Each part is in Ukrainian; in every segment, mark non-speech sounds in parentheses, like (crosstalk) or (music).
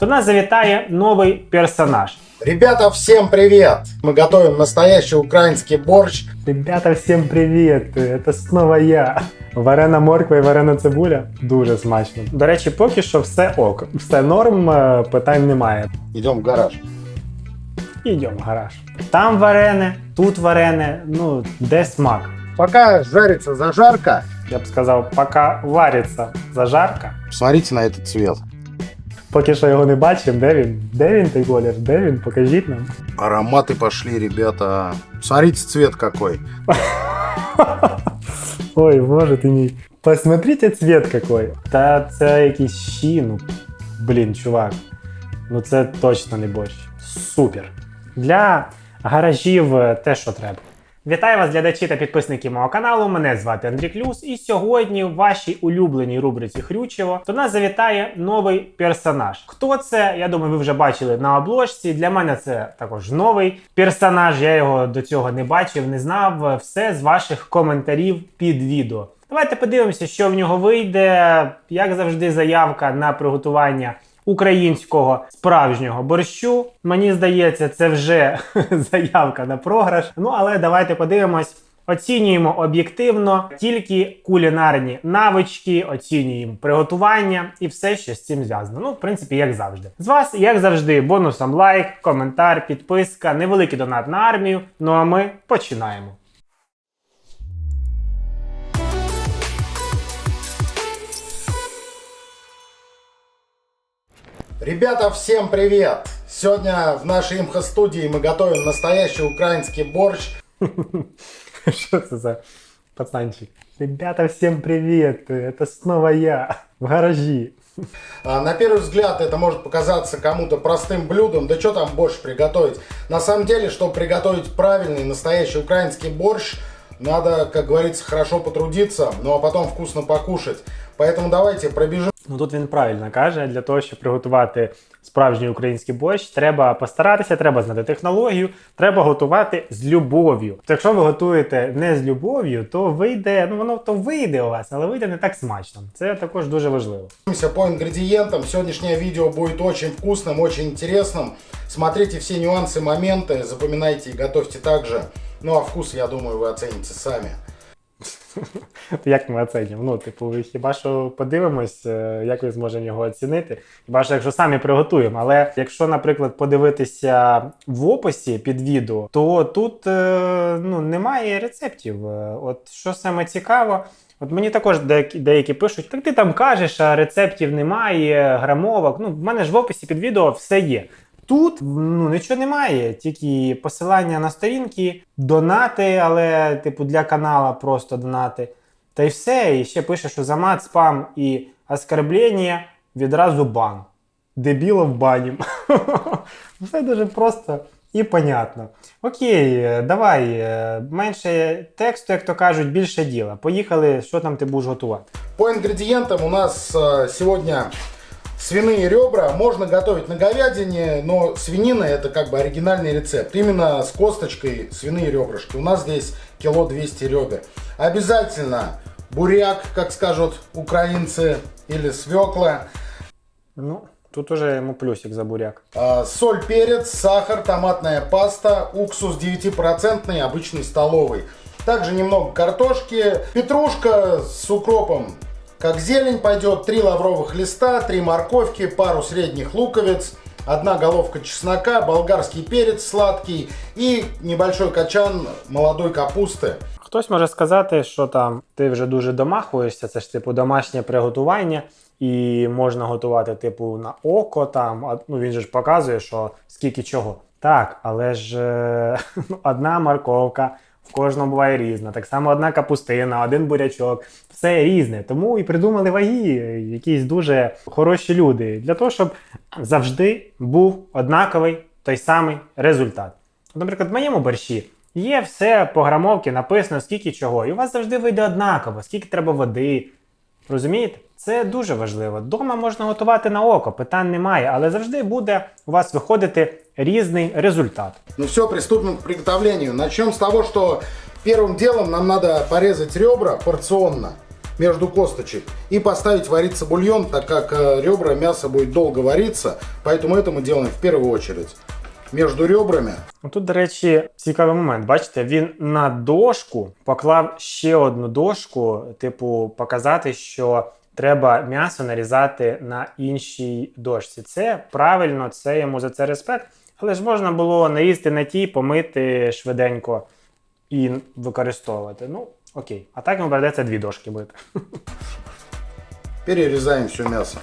До нас завітає новий персонаж. Ребята, всем привет! Мы готовим настоящий украинский борщ. Ребята, всім привіт! Це знову я. Варена морква і варена цибуля дуже смачно. До речі, поки що все ок. Все норм, е, питань немає. Идем в гараж. Ідемо в гараж. Там варене, тут варене, ну де смак. Пока жарится зажарка, Я б сказав, поки вариться зажарка. посмотрите на этот цвет. Поки що його не бачимо, де він? Де він той колір? Де він? Покажіть нам. Ароматы пошли, ребята. Смотрите цвет какой. (laughs) Ой, боже ти мій. Посмотрите цвет какой. Та це якийсь щі, ну. Блін, чувак. Ну це точно не борщ. Супер. Для гаражів е, те, що треба. Вітаю вас, глядачі та підписники мого каналу. Мене звати Андрій Клюс. І сьогодні в вашій улюбленій рубриці Хрючево до нас завітає новий персонаж. Хто це? Я думаю, ви вже бачили на обложці. Для мене це також новий персонаж. Я його до цього не бачив, не знав. Все з ваших коментарів під відео. Давайте подивимося, що в нього вийде. Як завжди, заявка на приготування українського справжнього борщу. Мені здається, це вже (laughs) заявка на програш. Ну але давайте подивимось. Оцінюємо об'єктивно тільки кулінарні навички, оцінюємо приготування і все, що з цим зв'язано. Ну, в принципі, як завжди. З вас, як завжди, бонусом лайк, коментар, підписка, невеликий донат на армію. Ну а ми починаємо. Ребята, всем привет! Сегодня в нашей имхо-студии мы готовим настоящий украинский борщ. (laughs) Що це за пацанчик? Ребята, всім привіт! Це снова я в гаражі. А, На первый взгляд это может показаться кому-то простым блюдом, да что там борщ приготовить. На самом деле, чтобы приготовить правильный настоящий украинский борщ, надо, как говорится, хорошо потрудиться, ну а потом вкусно покушать. Поэтому давайте пробежим Ну тут він правильно каже, для того, щоб приготувати справжній український борщ, треба постаратися, треба знати технологію, треба готувати з любов'ю. То якщо ви готуєте не з любов'ю, то вийде, ну воно то вийде у вас, але вийде не так смачно. Це також дуже важливо. по ингредиентам. Сегодняшнее видео будет очень вкусным, очень интересным. Смотрите все нюансы, моменты, запоминайте и готовьте также. Ну а вкус, я думаю, вы оцените сами. (laughs) Як ми оцінюємо? Ну, типу, хіба що подивимось, е, як ми зможемо його оцінити? Хіба що якщо самі приготуємо. Але якщо, наприклад, подивитися в описі під відео, то тут е, ну, немає рецептів. Е, От що саме цікаво. От мені також деякі, деякі пишуть, так ти там кажеш, а рецептів немає, грамовок. Ну, в мене ж в описі під відео все є. Тут ну нічого немає, тільки посилання на сторінки, донати, але типу для канала просто донати. Та й все. І ще пише, що за мат, спам і оскорблення відразу бан. Дебілов банім. (laughs) Все дуже просто і понятно. Окей, е, давай. е, Менше тексту, як то кажуть, більше діла. Поїхали, що там ти будеш готувати? По ингредиентам у нас э, сегодня свиные ребра. Можно готовить на говядине, но свинина это как бы оригинальный рецепт. Именно с косточкой свиные ребрышки. У нас здесь кило 200 ребер. Обязательно буряк, как скажут украинцы, или свекла. Ну, тут уже йому плюсик за буряк. А, Соль, перец, сахар, томатная паста, уксус 9% обычный столовый. Также немного картошки, петрушка с укропом, как зелень пойдет, 3 лавровых листа, 3 морковки, пару средних луковиц, одна головка чеснока, болгарский перец сладкий и небольшой качан молодой капусты. Хтось може сказати, що там ти вже дуже домахуєшся, це ж типу домашнє приготування, і можна готувати, типу, на око там. Ну він же ж показує, що скільки чого. Так, але ж е, (laughs) одна морковка в кожного буває різна. Так само одна капустина, один бурячок, все різне. Тому і придумали ваги, якісь дуже хороші люди, для того, щоб завжди був однаковий той самий результат. Наприклад, в моєму борщі є все по грамовці написано, скільки чого. І у вас завжди вийде однаково, скільки треба води. Розумієте? Це дуже важливо. Дома можна готувати на око, питань немає, але завжди буде у вас виходити різний результат. Ну все, приступим к приготовлению. Начнем с того, что первым делом нам надо порезать ребра порционно. между косточек и поставить вариться бульон, так как э, ребра мясо будет долго вариться, поэтому это мы делаем в первую очередь. Между ребрами Ну, Тут, до речі, цікавий момент. Бачите, він на дошку поклав ще одну дошку, типу, показати, що треба м'ясо нарізати на іншій дошці. Це правильно, це йому за це респект. Але ж можна було нарізати на тій, помити швиденько і використовувати. Ну, окей. А так йому придеться дві дошки бити. (laughs) перерезаем все мясо.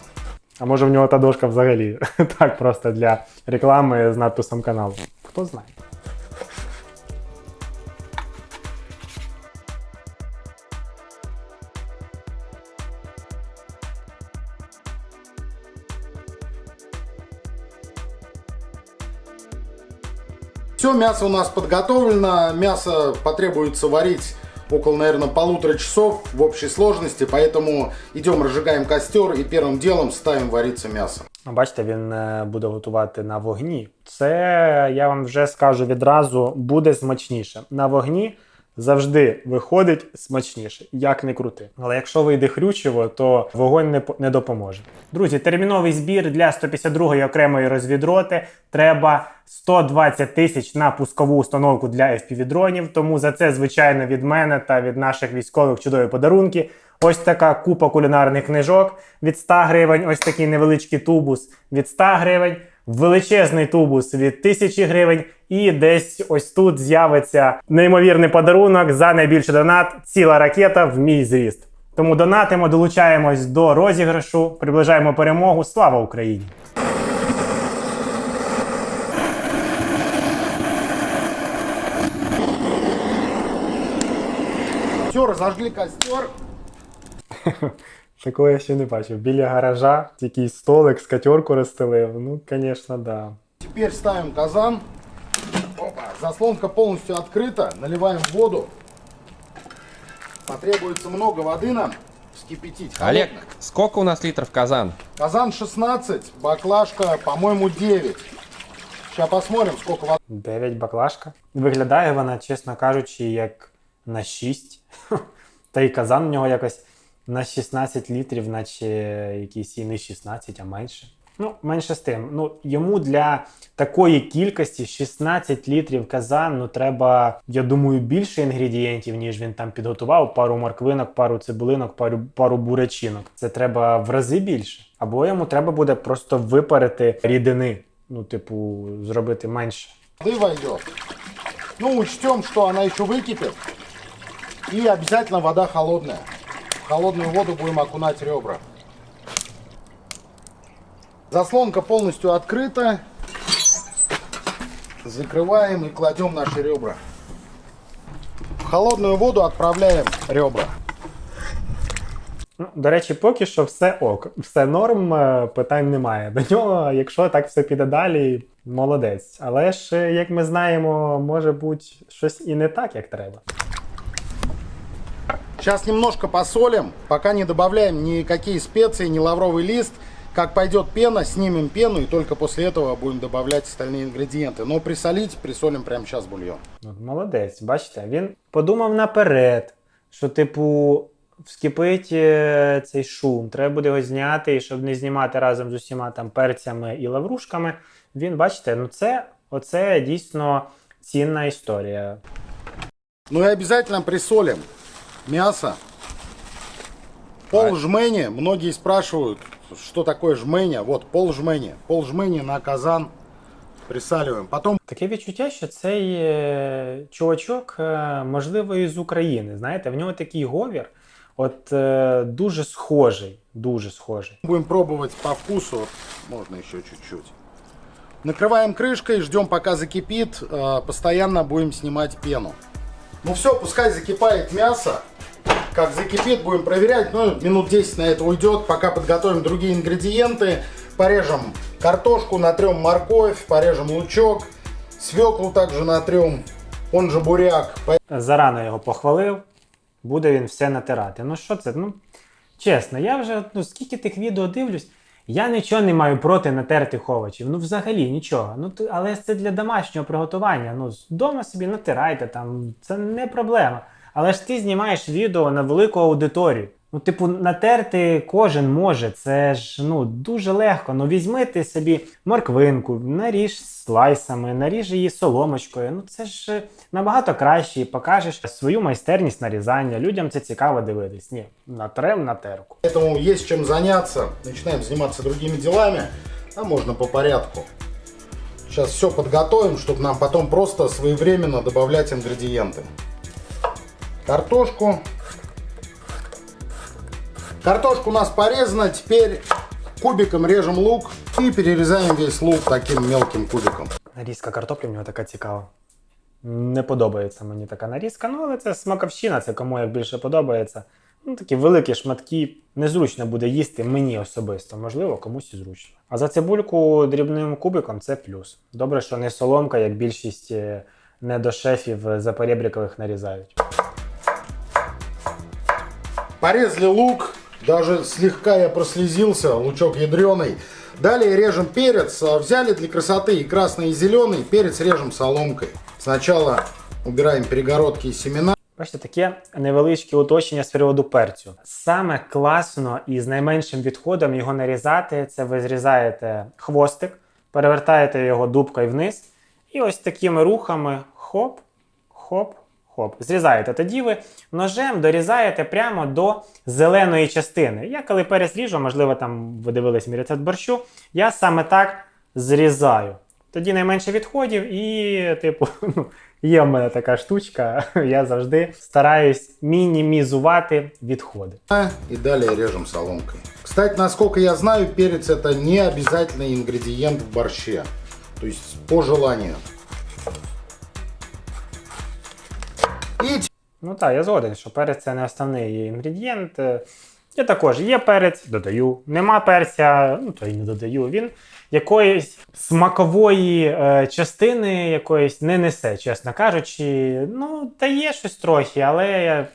А може в нього та дошка взагалі так просто для реклами з надписом каналу. Хто знає. Все, мясо у нас подготовлено. Мясо потребуется варить около, наверное, полутора часов в общей сложности. Поэтому идем, разжигаем костер и первым делом ставим вариться мясо. Ну, Бачите, він е, буде готувати на вогні. Це я вам вже скажу відразу, буде смачніше. На вогні завжди виходить смачніше, як не крути. Але якщо вийде хрючево, то вогонь не, не допоможе. Друзі, терміновий збір для 152-ї окремої розвідроти. Треба 120 тисяч на пускову установку для FPV-дронів. Тому за це, звичайно, від мене та від наших військових чудові подарунки. Ось така купа кулінарних книжок від 100 гривень, ось такий невеличкий тубус від 100 гривень, величезний тубус від 1000 гривень, і десь ось тут з'явиться неймовірний подарунок за найбільший донат ціла ракета в мій зріст. Тому донатимо, долучаємось до розіграшу, приближаємо перемогу. Слава Україні! Все, разожгли костер. (laughs) Такого я ще не бачив. Біля гаража такий столик, скатерку розстелив. Ну, звісно, да. Теперь ставим казан. Опа. Заслонка полностью открыта. Наливаем воду. Потребуется много воды нам вскипятить. Олег, Холодная. сколько у нас литров казан? Казан 16, баклажка, по-моему, 9. Сейчас посмотрим, сколько воды. 9 баклажка. Виглядає вона, чесно кажучи, як на 6. (laughs) Та й казан в нього якось на 16 літрів, наче якийсь і не 16, а менше. Ну, менше з тим. Ну, йому для такої кількості 16 літрів казан, ну треба, я думаю, більше інгредієнтів, ніж він там підготував. Пару морквинок, пару цибулинок, пару, пару бурячинок. Це треба в рази більше. Або йому треба буде просто випарити рідини. Ну, типу, зробити менше. Войдет. Ну, учтем, что она еще выкипит. И обязательно вода холодная. В холодную воду будем окунать ребра. Заслонка полностью открыта. Закрываем и кладем наши ребра. В холодную воду отправляем ребра. Ну, до речі, поки що все ок, все норм, е, питань немає. До нього, якщо так все піде далі, молодець. Але ж, е, як ми знаємо, може бути щось і не так, як треба. Сейчас немножко посолим, пока не добавляем никакие специи, ни лавровый лист. Как пойдет пена, снимем пену и только после этого будем добавлять остальные ингредиенты. Но присолить, присолим прямо сейчас бульон. Ну, молодець, бачите, він подумав наперед, що, типу, вскипить е, цей шум, треба буде його зняти, і щоб не знімати разом з усіма там перцями і лаврушками. Він, бачите, ну це оце дійсно цінна історія. Ну и обязательно присолим мясо. Пол жмени. Многие спрашивают, что такое жменя. Вот пол жмени. Пол жмени на казан присаливаем. Потом Таке відчуття, що цей е, чувачок, е, можливо, із України. Знаєте, в нього такий говір, от е, дуже схожий, дуже схожий. будем пробовать по вкусу. Вот Можно еще чуть-чуть. Накрываем крышкой, ждем пока закипит. Э, Постоянно будем снимать пену. Ну все, пускай закипает мясо. Как закипит, будем проверять. Ну, минут 10 на это уйдет. Пока подготовим другие ингредиенты. Порежем картошку, натрем морковь, порежем лучок. Свеклу также натрем. Он же буряк. Зарано його похвалив, буде він все натирати. Ну що це? Ну, чесно, я вже ну, скільки тих відео дивлюсь, я нічого не маю проти натертих овочів. Ну, взагалі нічого. Ну, але це для домашнього приготування. Ну, вдома собі натирайте, там, це не проблема. Але ж ти знімаєш відео на велику аудиторію. Ну, типу, натерти кожен може. Це ж ну дуже легко. Ну візьми ти собі морквинку, наріж слайсами, наріж її соломочкою. Ну це ж е, набагато краще і покажеш свою майстерність нарізання. Людям це цікаво дивитись. Ні, натрем на терку. Поэтому есть чем заняться. Начинаем заниматься другими делами, а можно по порядку. Сейчас все подготовим, чтобы нам потом просто своевременно добавлять ингредиенты. Картошку. Картошка у нас порезана. Теперь кубиком режем лук и перерезаем весь лук таким мелким кубиком. Нарізка картоплі в нього така цікава. Не подобається мені така нарізка, ну але це смаковщина, це кому як більше подобається. Ну, такі великі шматки незручно буде їсти мені особисто, можливо, комусь і зручно. А за цибульку дрібним кубиком це плюс. Добре, що не соломка, як більшість е, недошефів запорєбрікових нарізають. Порезали лук, даже слегка я прослезился, лучок ядреный. Далее режем перец. А, Взяли для красоты и красный, и зеленый. Перец режем соломкой. Сначала убираем перегородки и семена. Бачите, таке невеличке уточнення з приводу перцю. Саме класно і з найменшим відходом його нарізати це ви зрізаєте хвостик, перевертаєте його дубкою вниз, і ось такими рухами хоп, хоп, хоп. Зрізаєте. Тоді ви ножем дорізаєте прямо до зеленої частини. Я коли перець ріжу, можливо, там ви дивились мій рецепт борщу, я саме так зрізаю. Тоді найменше відходів, і, типу, (laughs) ну, є в мене така штучка. (laughs) Я завжди стараюсь мінімізувати відходи. И далее режем соломкой. Кстати, насколько я знаю, перец это не обязательный ингредиент в борще. То есть по желанию. И Ну так, я згоден, що перець це не основний інгредієнт. Е, Я також є перець, додаю. Нема перця, ну то й не додаю. Він якоїсь смакової е, частини якоїсь не несе, чесно кажучи. Ну, дає щось трохи, але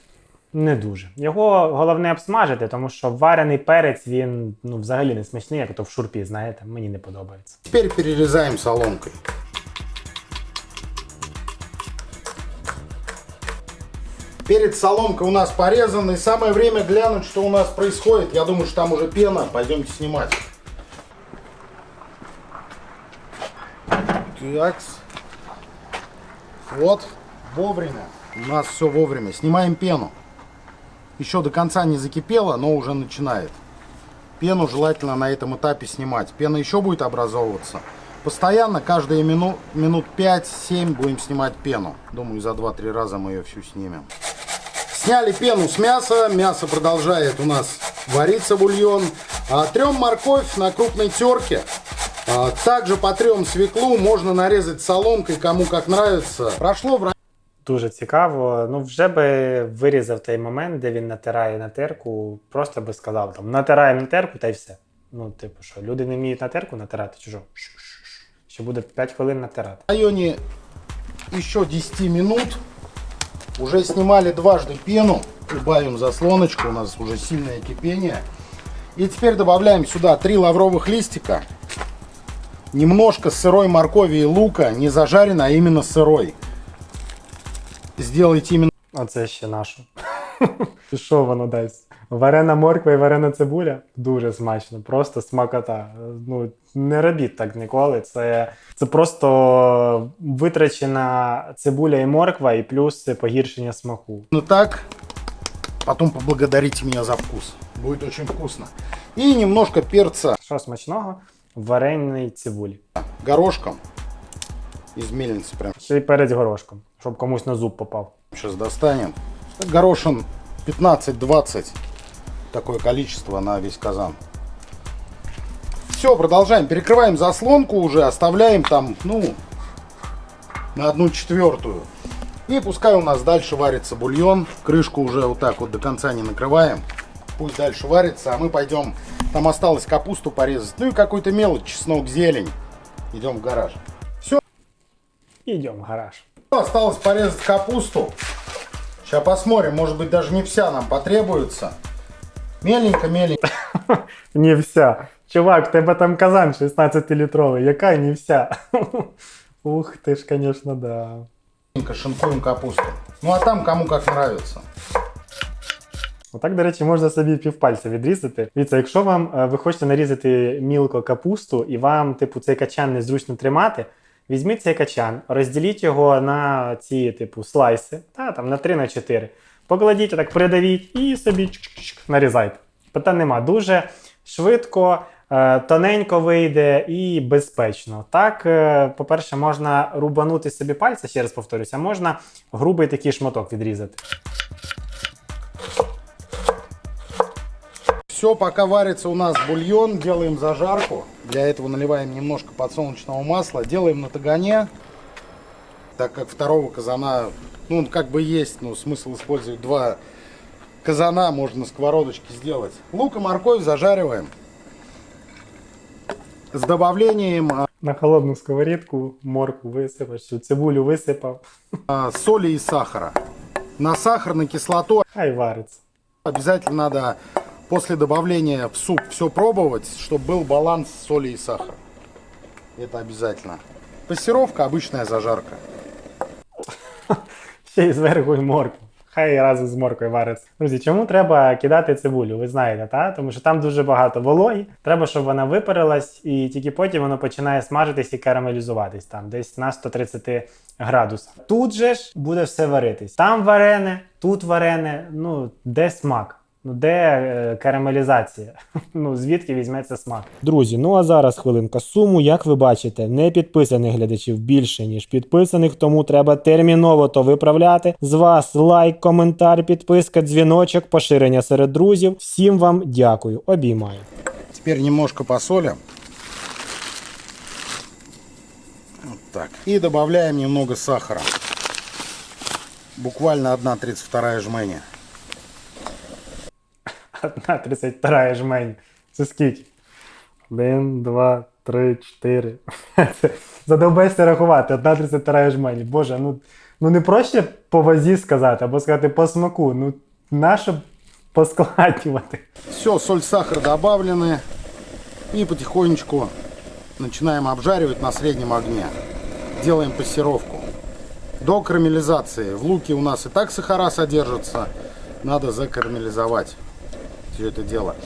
не дуже. Його головне обсмажити, тому що варений перець він ну, взагалі не смачний, як то в шурпі, знаєте, мені не подобається. теперь перерезаем соломкой. Перец соломкой у нас порезан. И самое время глянуть, что у нас происходит. Я думаю, что там уже пена. Пойдемте снимать. Такс. Вот. Вовремя. У нас все вовремя. Снимаем пену. Еще до конца не закипело, но уже начинает. Пену желательно на этом этапе снимать. Пена еще будет образовываться. Постоянно, каждые мину, минут 5-7 будем снимать пену. Думаю, за 2-3 раза мы ее всю снимем. Сняли пену с мяса. Мясо продолжает у нас вариться бульон. Трем морковь на крупной терке. Также потрем свеклу. Можно нарезать соломкой, кому как нравится. Прошло в Дуже цікаво. Ну, вже би вирізав той момент, де він натирає на терку, просто би сказав там натираємо на терку та й все. Ну, типу, що люди не вміють на терку натирати, чи що? Ще буде 5 хвилин натирати. районе еще 10 минут. Уже снимали дважды пену. Убавим заслоночку, у нас уже сильное кипение. И теперь добавляем сюда 3 лавровых листика. Немножко сырой моркови и лука. Не зажарено, а именно сырой. Сделайте именно ще нашу. І Що воно дасть? Варена морква і варена цибуля дуже смачно, просто смакота. Ну, не робіть так ніколи. Це, це просто витрачена цибуля і морква, і плюс це погіршення смаку. Ну так. Потом поблагодарите меня за вкус. Будет очень вкусно. И немножко перца Що смачного? в Вареній цибулі. горошком из мельницы прям. Ще й перець горошком, щоб комусь на зуб попав. Сейчас достанем. Горошин 15-20. Такое количество на весь казан. Все, продолжаем. Перекрываем заслонку уже. Оставляем там, ну, на одну четвертую. И пускай у нас дальше варится бульон. Крышку уже вот так вот до конца не накрываем. Пусть дальше варится, а мы пойдем. Там осталось капусту порезать. Ну и какой-то мелочь, чеснок, зелень. Идем в гараж. Ідемо в гараж. Осталось порезать капусту. Сейчас посмотрим, может быть даже не вся нам потребуется. Меленько-меленько. (laughs) Не вся. Чувак, в тебе там казан 16-літровий, яка не вся. (laughs) Ух ти ж, звісно, да. шинкуем капусту. Ну а там кому как нравится. Отак, до речі, можна собі півпальця відрізати. Дивіться, якщо вам е, ви хочете нарізати мілко капусту і вам, типу, цей качан незручно тримати, візьміть цей качан, розділіть його на ці, типу, слайси, та, там, на 3 на 4. Покладіть, отак придавіть і собі нарізайте. Питань нема. Дуже швидко, е, тоненько вийде і безпечно. Так, е, по-перше, можна рубанути собі пальця, ще раз повторюся, можна грубий такий шматок відрізати. Все, пока варится у нас бульон, делаем зажарку. Для этого наливаем немножко подсолнечного масла, делаем на тагане. Так как второго казана, ну, как бы есть, но смысл использовать два казана, можно на сковородочке сделать. Лук и морковь зажариваем. С добавлением а, На холодну сковорідку морку висипав, цю цибулю висипав. а, соли и сахара. На сахарную кислоту Хай вариться. обязательно надо после добавления в суп все пробовать, чтобы был баланс соли и сахара. Это обязательно. Пассировка обычная зажарка. Ще й зверху й морку. Хай разом з моркою вариться. Друзі, чому треба кидати цибулю? Ви знаєте, та? тому що там дуже багато вологі. Треба, щоб вона випарилась, і тільки потім воно починає смажитись і карамелізуватись там, десь на 130 градусах. Тут же ж буде все варитись. Там варене, тут варене. Ну, де смак? Ну, де е, карамелізація? (laughs) Ну, звідки візьметься смак? Друзі, ну а зараз хвилинка суму, як ви бачите, не підписаних глядачів більше, ніж підписаних, тому треба терміново то виправляти. З вас лайк, коментар, підписка, дзвіночок, поширення серед друзів. Всім вам дякую. Обіймаю. Теперь немножко посолим. Вот так. И добавляем немного сахара. Буквально 1,32 жменя. Одна 32 жмень. Це скільки? Один, два, три, чотири. (laughs) Задовбайся рахувати. Одна 32 жмень. Боже, ну, ну не проще по вазі сказати, або сказати по смаку. Ну, нащо поскладнювати? Все, соль, сахар добавлены. И потихонечку начинаем обжаривать на среднем огне. Делаем пассировку. До карамелизации. В луке у нас и так сахара содержатся. Надо закарамелизовать все это дело.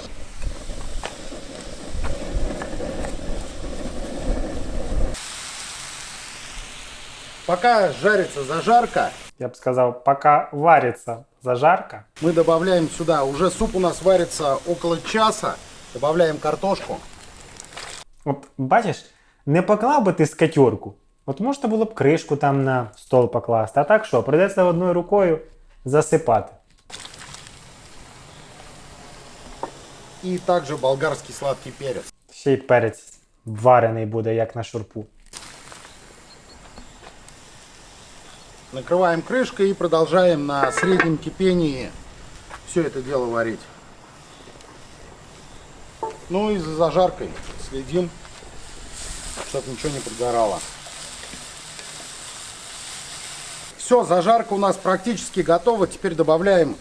Пока жарится зажарка, Я б сказав, поки вариться зажарка. мы добавляем сюда. Уже суп у нас варится около часа. Добавляем картошку. От бачиш, не поклав би ти скатюрку. От можна було б кришку там на стол покласти. А так що, придеться одною рукою засипати. И также болгарский сладкий перец. Ще й перець варений буде, як на шурпу. Накрываем крышкой и продолжаем на среднем кипении все это дело варить. Ну и за зажаркой следим, чтобы ничего не подгорало. Все, зажарка у нас практически готова. Теперь добавляем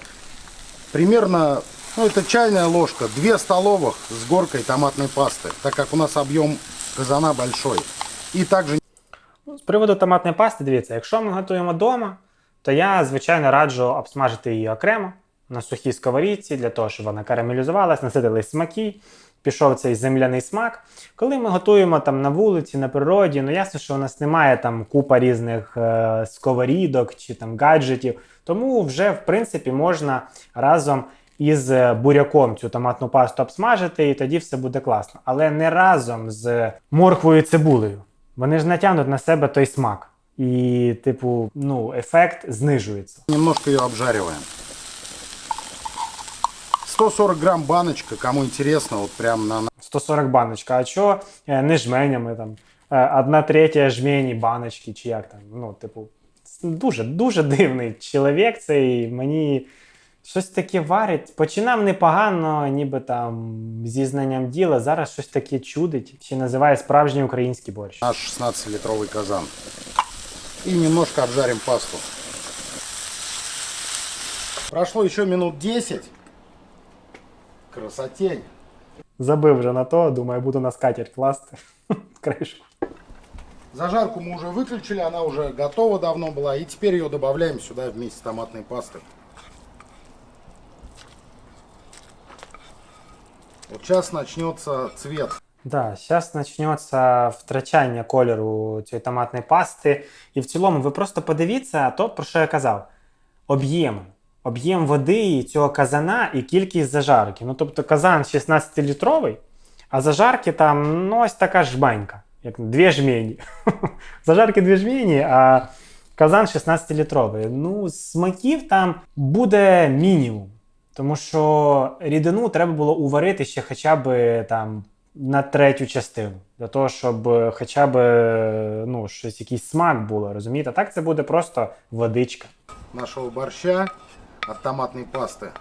примерно, ну это чайная ложка, 2 столовых с горкой томатной пасты, так как у нас объем казана большой. И также Ну, З приводу томатної пасти, дивіться, якщо ми готуємо вдома, то я, звичайно, раджу обсмажити її окремо на сухій сковорідці, для того, щоб вона карамелізувалась, наситились смаки, пішов цей земляний смак. Коли ми готуємо там на вулиці, на природі, ну ясно, що у нас немає там купа різних е, сковорідок чи там гаджетів, тому вже в принципі можна разом із е, буряком цю томатну пасту обсмажити, і тоді все буде класно. Але не разом з морквою і цибулею. Вони ж натягнуть на себе той смак. І, типу, ну, ефект знижується. Немножко ее обжариваем. 140 грамм баночка, кому интересно, вот прям на 140 баночка. А що е, не жменями там? Е, Одна третя жмені баночки, чи як там. Ну, типу, дуже дуже дивний чоловік цей. Мені щось таке варить. Починав непогано, ніби там зі знанням діла. Зараз щось таке чудить. Ще називає справжній український борщ. наш 16-литровый казан. И немножко обжарим пасту. Прошло еще минут 10. Красотень. Забив вже на то, думаю, буду на скатерть класти (laughs) кришку. Зажарку мы уже выключили, она уже готова давно была. И теперь ее добавляем сюда вместе с томатной пастой. Сейчас начнется цвет. Да, зараз почнеться втрачання кольору цієї томатної пасти. І в цілому ви просто подивіться то, про що я казав. Об'єм. Об'єм води і цього казана і кількість зажарки. Ну, тобто казан 16-літровий, а зажарки там ну, ось така жменька, як дві жмені. (laughs) Зажарки дві жмені, а казан 16-літровий. Ну, смаків там буде мінімум. Тому що рідину треба було уварити ще хоча б там на третю частину. Для того, щоб е, хоча б е, ну, щось, якийсь смак було, розумієте? Так це буде просто водичка. нашего борща от томатной пасты.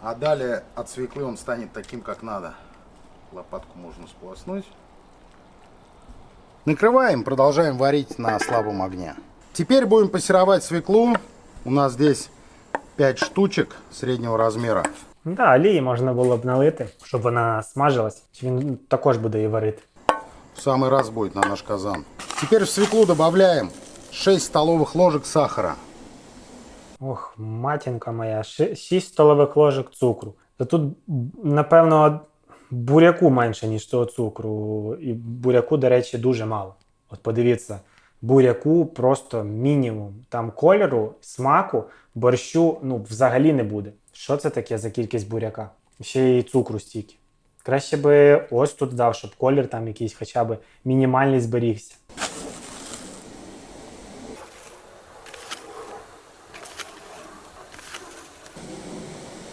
А далее от свеклы он станет таким, как надо. Лопатку можно сполоснуть. Накрываем, продолжаем варить на слабом огне. Теперь будем пассеровать свеклу. У нас здесь 5 штучек среднего размера. Ну, да, олії можна було б налити, щоб вона смажилась. Чи він також буде її варити? В самый раз будет на наш казан. Теперь в свеклу добавляем 6 столовых ложек сахара. Ох, матінка моя, 6 столових ложок цукру. Та тут, напевно, буряку менше, ніж того цукру. І буряку, до речі, дуже мало. От подивіться, буряку просто мінімум. Там кольору, смаку, борщу ну, взагалі не буде. Що це таке за кількість буряка? Ще й цукру стільки. Краще би ось тут дав, щоб колір там якийсь хоча б мінімальний зберігся.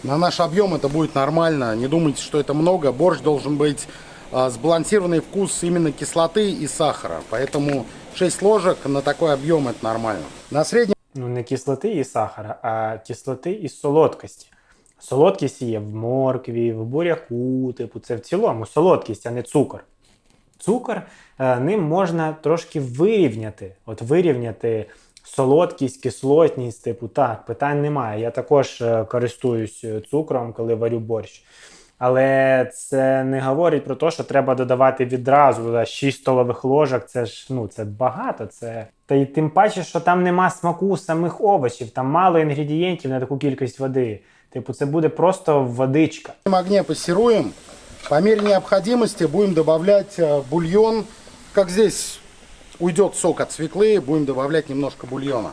На наш объем это будет нормально. Не думайте, что это много. Борщ должен быть а, сбалансированный вкус именно кислоты и сахара. Поэтому 6 ложек на такой объем это нормально. На среднем Ну, не кислоти і сахара, а кислоти і солодкості. Солодкість є в моркві, в буряку, типу, це в цілому солодкість, а не цукор. Цукор е, ним можна трошки вирівняти. От вирівняти солодкість, кислотність, типу, так, питань немає. Я також е, користуюсь е, цукром, коли варю борщ. Але це не говорить про те, що треба додавати відразу туди 6 столових ложок. Це ж ну це багато. Це та й тим паче, що там нема смаку самих овочів, там мало інгредієнтів на таку кількість води. Типу, це буде просто водичка. огне пассируем. По мере необходимости будем добавлять э, бульон. Как здесь уйдет сок от свеклы, будем добавлять немножко бульона.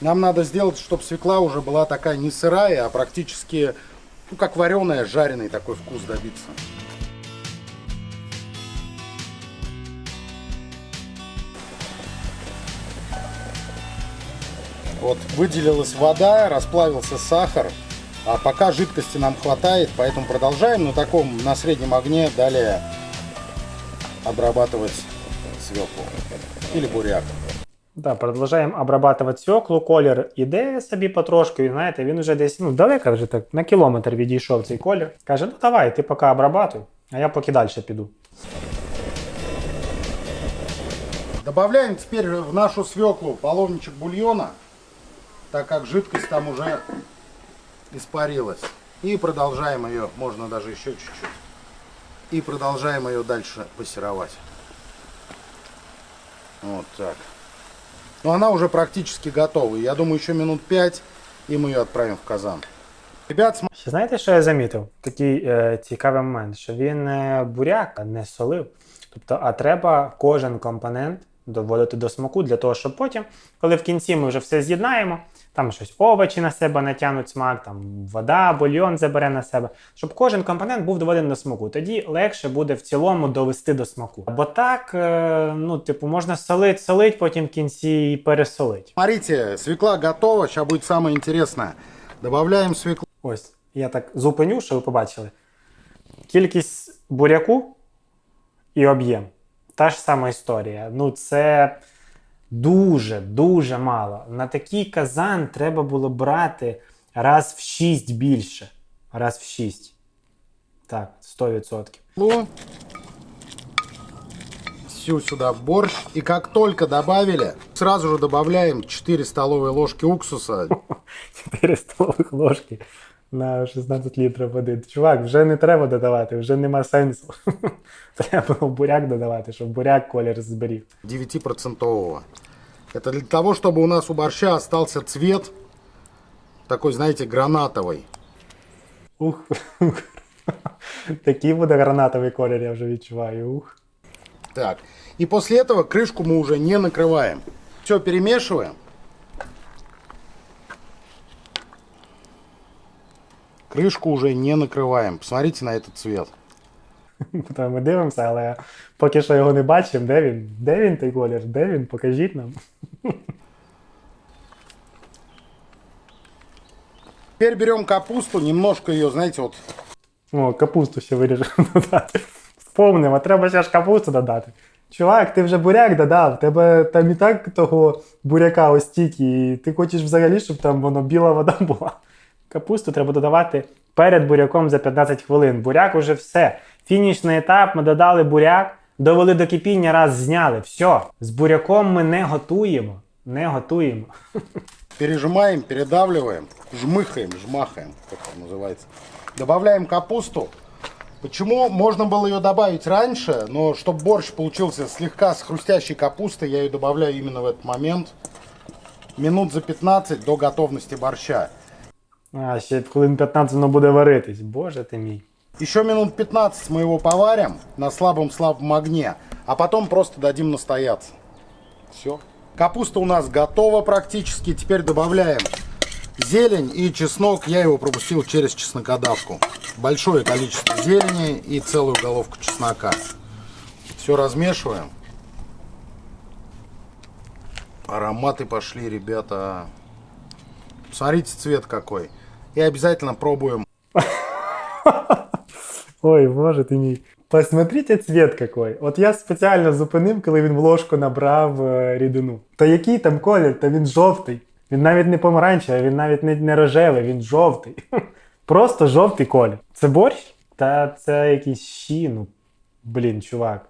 Нам надо сделать, чтобы свекла уже была такая не сырая, а практически, ну, как вареная, жареный такой вкус добиться. Вот выделилась вода, расплавился сахар. А пока жидкости нам хватает, поэтому продолжаем на таком, на среднем огне далее обрабатывать свеклу или буряк. Да, продовжуємо обрабатувати свеклу, колір іде собі потрошку, і знаєте, він вже десь ну, далеко вже так на кілометр відійшов цей колір. Каже, ну давай, ти поки обрабатуй, а я поки далі піду. Добавляем теперь в нашу свеклу половничек бульона, так как жидкость там уже испарилась. И продолжаем ее, можно даже еще чуть-чуть. И продолжаем ее дальше пассеровать. Вот так. Но она уже практически готова. Я думаю, еще минут 5 и мы ее отправим в казан. Ребят, см- знаєте, що я замітив? Такий е, цікавий момент, що він е, буряк не солив. Тобто, а треба кожен компонент доводити до смаку для того, щоб потім, коли в кінці ми вже все з'єднаємо, там щось овочі на себе натягнуть смак, там вода, бульйон забере на себе, щоб кожен компонент був доведений до смаку. Тоді легше буде в цілому довести до смаку. Бо так, е, ну, типу, можна солить, солить, потім в кінці і пересолить. смотрите, свекла готова. Сейчас будет самое интересное. Добавляем свеклу. Ось, я так зупиню, що ви побачили. Кількість буряку і об'єм. Та ж сама історія. Ну, це дуже, дуже мало. На такий казан треба було брати раз в 6 більше. Раз в 6. Так, 100%. свеклу, всю сюда борщ. И как только добавили, сразу же добавляем 4 столовые ложки уксуса. (laughs) 4 столових ложки на 16 літрів води. Чувак, вже не треба додавати, вже нема сенсу. (laughs) Треба було буряк додавати, щоб буряк колір зберіг. 9%. Это для того, чтобы у нас у борща остался цвет такой, знаете, гранатовый. Ух, Такий буде гранатовий колір, я вже відчуваю. Ух. Так. И после этого крышку мы уже не накрываем. Все перемешиваем. Крышку уже не накрываем. Посмотрите на этот цвет. Та ми дивимося, але поки що його не бачимо. Де він? Де він той колір? Де він? Покажіть нам. Теперь берем капусту, немножко ее, знаете, вот О, капусту ще вирішив (laughs) додати. Вспомнив, а треба ще ж капусту додати. Чувак, ти вже буряк додав, тебе там і так того буряка ось тільки, і ти хочеш взагалі, щоб там воно біла вода була. Капусту треба додавати перед буряком за 15 хвилин. Буряк уже все. Фінішний етап, ми додали буряк, довели до кипіння, раз зняли. Все. З буряком ми не готуємо. Не готуємо. пережимаем, передавливаем, жмыхаем, жмахаем, как это называется. Добавляем капусту. Почему можно было ее добавить раньше, но чтобы борщ получился слегка с хрустящей капустой, я ее добавляю именно в этот момент. Минут за 15 до готовности борща. А, ще хвилин 15 воно буде варитись. Боже ти мій. Еще минут 15 мы его поварим на слабом-слабом огне, а потом просто дадим настояться. Все. Капуста у нас готова практически. Теперь добавляем зелень и чеснок. Я его пропустил через чеснокодавку. Большое количество зелени и целую головку чеснока. Все размешиваем. Ароматы пошли, ребята. Смотрите, цвет какой. И обязательно пробуем (laughs) Ой, боже ти мій. Посмотрите цвет какой. От я спеціально зупинив, коли він в ложку набрав е, рідину. Та який там колір? Та він жовтий. Він навіть не помаранчевий, він навіть не, не рожевий, він жовтий. (laughs) Просто жовтий колір. Це борщ? Та це якийсь щі, ну. Блін, чувак.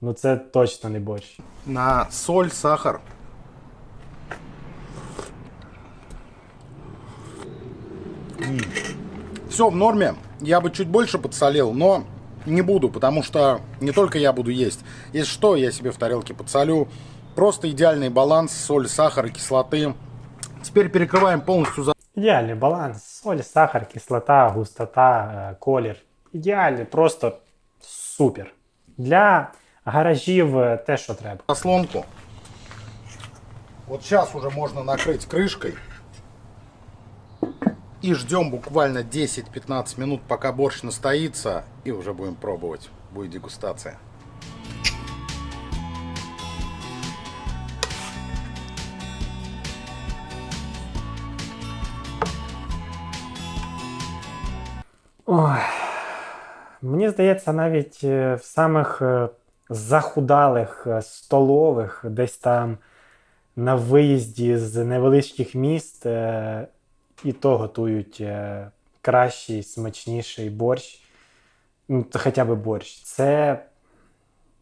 Ну це точно не борщ. на соль, сахар. Все в норме. Я бы чуть больше подсолил, но не буду, потому что не только я буду есть. Если что, я себе в тарелке подсолю. Просто идеальный баланс соль, сахар и кислоты. Теперь перекрываем полностью за... Ідеальний баланс. Соль, сахар, кислота, густота, е, колір. Ідеальний, просто супер. Для гаражів е, те, що треба. заслонку. Вот сейчас уже можно накрыть крышкой. И ждем буквально 10-15 минут, пока борщ настоится. И уже будем пробовать. Будет дегустация. Ой. Мені здається, навіть е, в самих е, захудалих е, столових, десь там на виїзді з невеличких міст, е, І то готують е, кращий, смачніший борщ. Ну, то хоча б борщ. Це,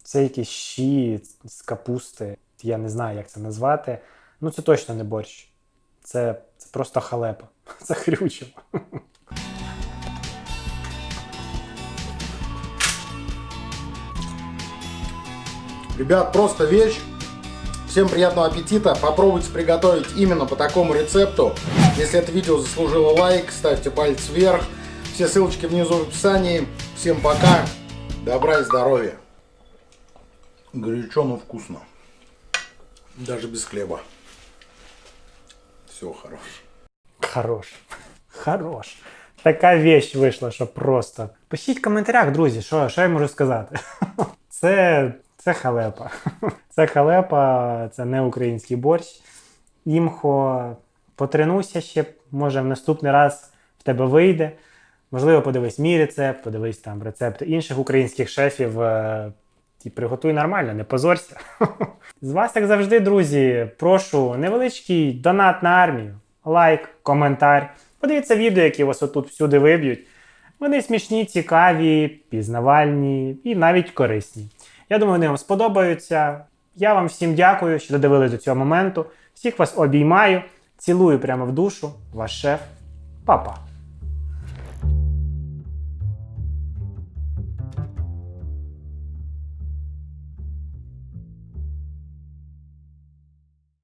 це якісь щі з капусти. Я не знаю, як це назвати. Ну, це точно не борщ. Це, це просто халепа. (laughs) Це хрючево. Ребят, просто вещь. Всем приятного аппетита. Попробуйте приготовить именно по такому рецепту. Если это видео заслужило лайк, ставьте палец вверх. Все ссылочки внизу в описании. Всем пока. Добра и здоровья. Горячо, но вкусно. Даже без хлеба. Все хорош. Хорош. Хорош. Така вещь вийшла, що просто. Пишіть в коментарях, друзі, що, що я можу сказати. (laughs) Це, це халепа. (laughs) Це халепа, це не український борщ. Імхо, потренуйся ще, може в наступний раз в тебе вийде. Можливо, подивись мій рецепт, подивись там рецепти інших українських шефів. е, І приготуй нормально, не позорся. (laughs) З вас, як завжди, друзі, прошу невеличкий донат на армію, лайк, коментар. Подивіться відео, які вас отут всюди виб'ють. Вони смішні, цікаві, пізнавальні і навіть корисні. Я думаю, вони вам сподобаються. Я вам всім дякую, що додивились до цього моменту. Всіх вас обіймаю, цілую прямо в душу. Ваш шеф. Па-па.